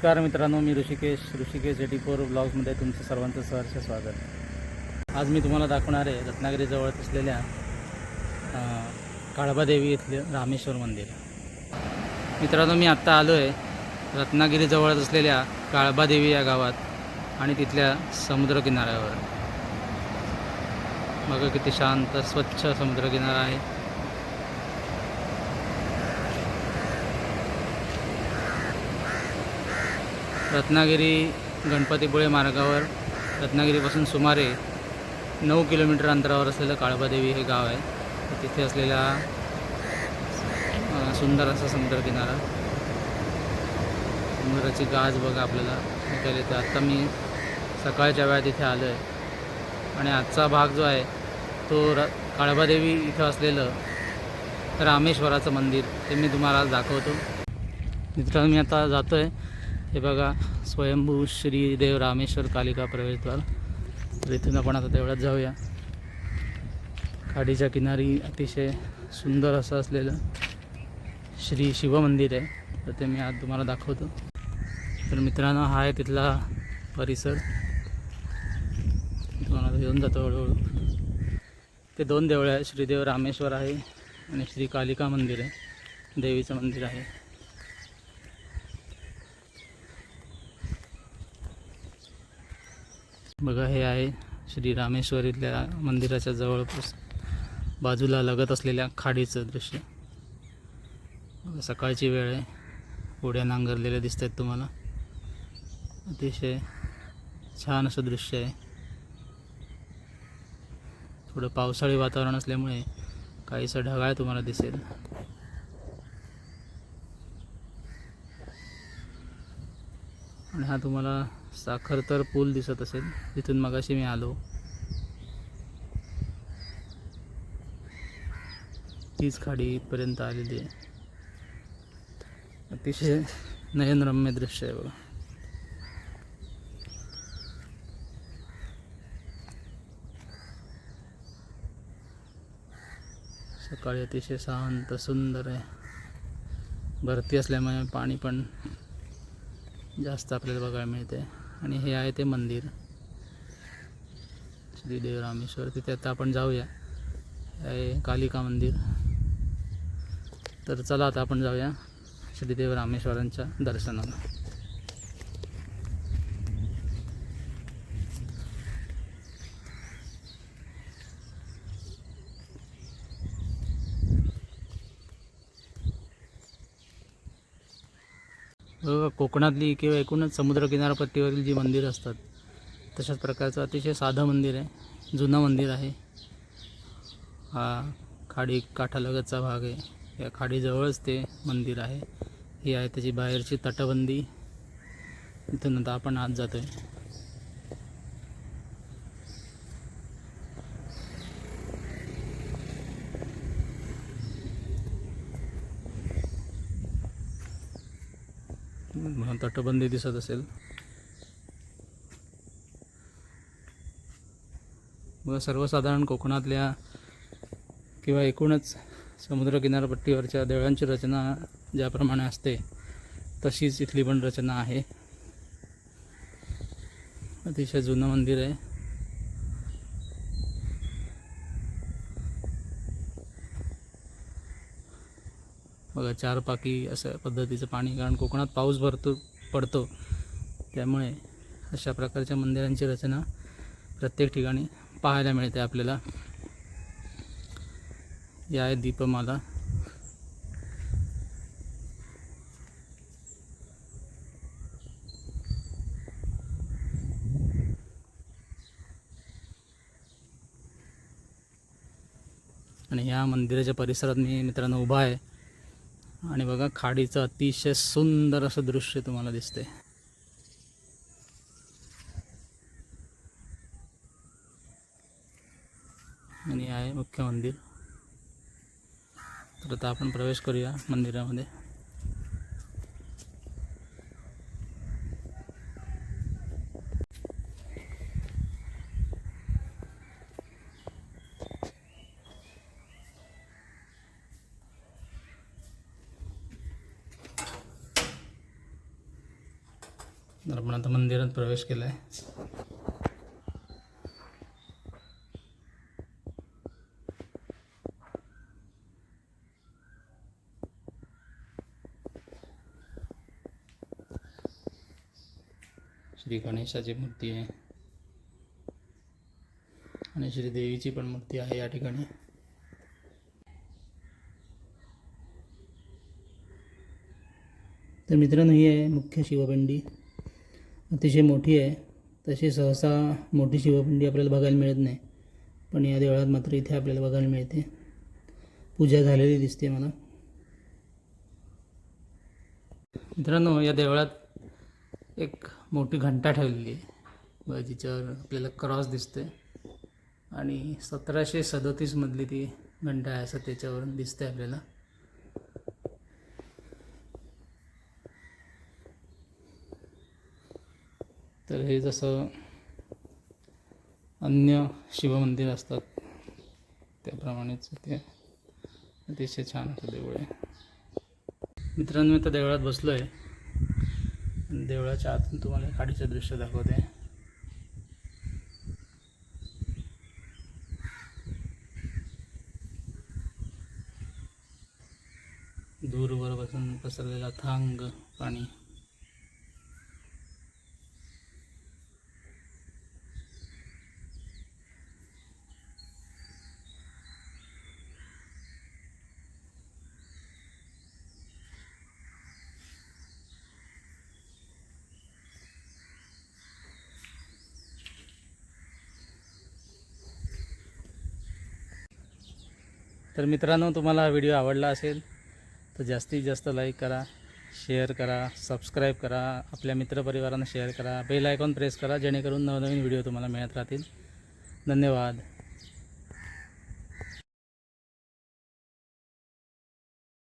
नमस्कार मित्रांनो मी Rishikesh Rishikesh A T four ब्लॉग्समध्ये तुमचं सर्वांचं सहर्ष स्वागत. आज मी तुम्हाला दाखवणार आहे रत्नागिरीजवळ असलेल्या काळबादेवी इथले रामेश्वर मंदिर. मित्रांनो मी आत्ता आलो आहे रत्नागिरीजवळच असलेल्या काळबादेवी या गावात आणि तिथल्या समुद्रकिनाऱ्यावर. बघा किती शांत स्वच्छ समुद्रकिनारा आहे. रत्नागिरी गणपतीपुळे मार्गावर रत्नागिरीपासून सुमारे नऊ किलोमीटर अंतरावर असलेलं काळबादेवी हे गाव आहे. तिथे असलेला सुंदर असा समुद्रकिनारा समुद्राची गाज बघा आपल्याला ऐकायला येतं. आत्ता मी सकाळच्या वेळात इथे आलो आहे आणि आजचा भाग जो आहे तो र काळबादेवी इथं असलेलं रामेश्वराचं मंदिर ते मी तुम्हाला आज दाखवतो. मित्रांनो मी आता जातो आहे हे बघा स्वयंभू श्री देव रामेश्वर कालिका प्रवेशद्वार. तर इथून आपण आता तेवढ्यात जाऊया. खाडीच्या किनारी अतिशय सुंदर असं असलेलं श्री शिवमंदिर आहे. तर ते मी आज तुम्हाला दाखवतो. तर मित्रांनो हा आहे तिथला परिसर. तुम्हाला घेऊन जातो हळूहळू. ते दोन देवळं आहे श्रीदेव रामेश्वर आहे आणि श्री कालिका मंदिर आहे. देवीचं मंदिर आहे. बघा हे आहे श्री रामेश्वर इथल्या मंदिराच्या जवळपास बाजूला लगत असलेल्या खाडीचं दृश्य. सकाळची वेळ आहे. उड्या नांगरलेल्या दिसत आहेत तुम्हाला. अतिशय छान असं दृश्य आहे. थोडं पावसाळी वातावरण असल्यामुळे काहीसं ढगाळ तुम्हाला दिसेल. आणि हा तुम्हाला साखरतर पूल दिसत असेल. तिथून मगाशी मी आलो. तीच खाडी इथपर्यंत आलेली आहे. अतिशय नयनरम्य दृश्य आहे बघा. सकाळी अतिशय शांत सुंदर आहे. भरती असल्यामुळे पाणी पण जास्त आपल्याला बघायला मिळते. आणि हे आहे ते मंदिर. श्रीदेव रामेश्वर तिथे आता आपण जाऊया. हे आहे कालिका मंदिर. तर चला आता आपण जाऊया श्रीदेव रामेश्वरांच्या दर्शनाला. कोकणातली किंवा एकूणच समुद्रकिनारपट्टीवरील जी मंदिरं असतात तशाच प्रकारचं अतिशय साधं मंदिर आहे. जुनं मंदिर आहे. हा खाडी काठालगतचा भाग आहे. या खाडीजवळच ते मंदिर आहे. ही आहे त्याची बाहेरची तटबंदी. इथून आता आपण आत जातो आहे मला तटबंदी दिसत असेल. मग सर्वसाधारण कोकणातल्या किंवा एकूणच समुद्रकिनारपट्टीवरच्या देवळांची रचना ज्याप्रमाणे असते तशीच इथली पण रचना आहे. अतिशय जुनं मंदिर आहे. बघा चार पाकी अशा पद्धतीचं पाणी कारण कोकणात पाऊस भरतो पडतो. त्यामुळे अशा प्रकारच्या मंदिरांची रचना प्रत्येक ठिकाणी पाहायला मिळते आपल्याला. या आहे दीपमाला. आणि या मंदिराच्या परिसरात मी मित्रांनो उभा आहे. आणि बघा खाडीचं अतिशय सुंदर असं दृश्य तुम्हाला दिसते आणि आहे मुख्य मंदिर. तर आता आपण प्रवेश करूया मंदिरामध्ये. तर आपण आता मंदिरात प्रवेश केला आहे श्री गणेशाची मूर्ती आहे. आणि श्रीदेवीची पण मूर्ती आहे या ठिकाणी. तर मित्रांनो ही आहे मुख्य शिवपिंडी. अतिशय मोठी आहे. तशी सहसा मोठी शिवपिंडी आपल्याला बघायला मिळत नाही. पण या देवळात मात्र इथे आपल्याला बघायला मिळते. पूजा झालेली दिसते मला. मित्रांनो या देवळात एक मोठी घंटा ठेवलेली आहे. जिच्यावर आपल्याला क्रॉस दिसते आणि सतराशे सदतीसमधली ती घंटा आहे असं त्याच्यावरून दिसते आपल्याला. तर हे जसं अन्य शिवमंदिर असतात त्याप्रमाणेच ते अतिशय छान असं देऊळ आहे. मित्रांनो मी तर देवळात बसलो आहे देवळाच्या आतून तुम्हाला खाडीचं दृश्य दाखवते. दूरवर बसून पसरलेला थांग पाणी. तर मित्रांनो तुम्हाला हा व्हिडिओ आवडला असेल तर जास्तीत जास्त लाईक करा शेअर करा सबस्क्राईब करा आपल्या मित्रपरिवारांना शेअर करा बेल आयकॉन प्रेस करा जेणेकरून नवनवीन व्हिडिओ तुम्हाला मिळत राहतील. धन्यवाद.